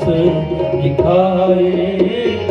ਦਿਸ ਦਿਖਾਏ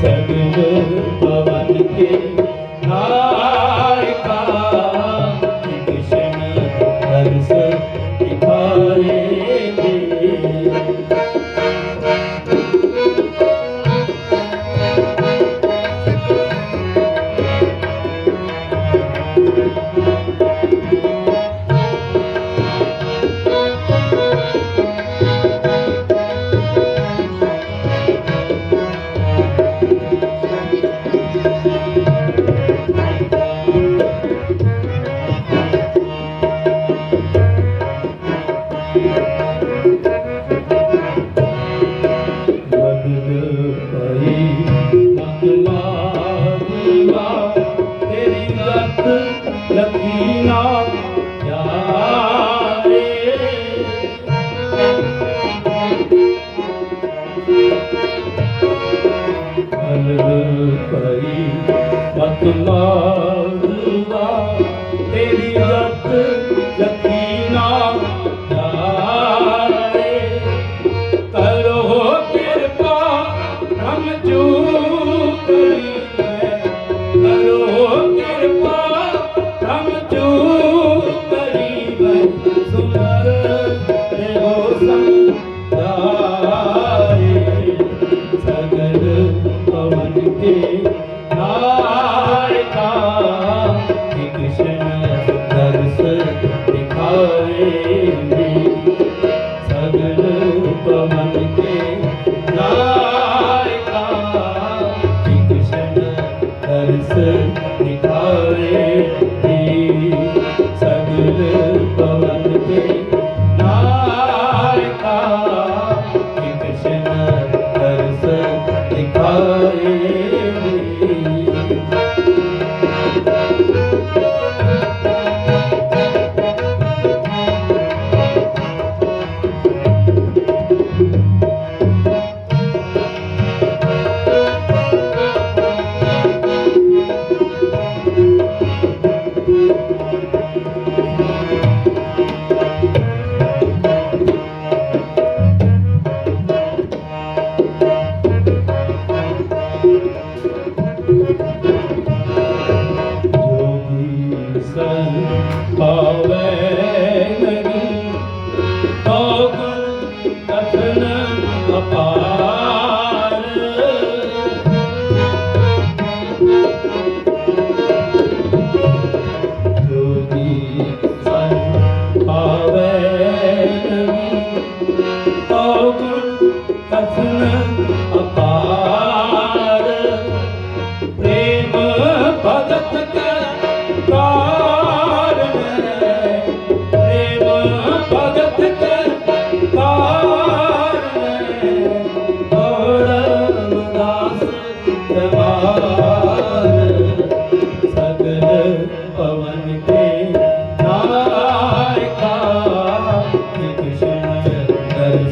सगुन पवन के ਪਈ। ਮਤ ਮਾਰੂਆ ਤੇਰੀ ਜੱਤ ਜਕੀਨਾ ਕਰੋ ਕਿਰਪਾ ਹਮ ਜੂ Thank you.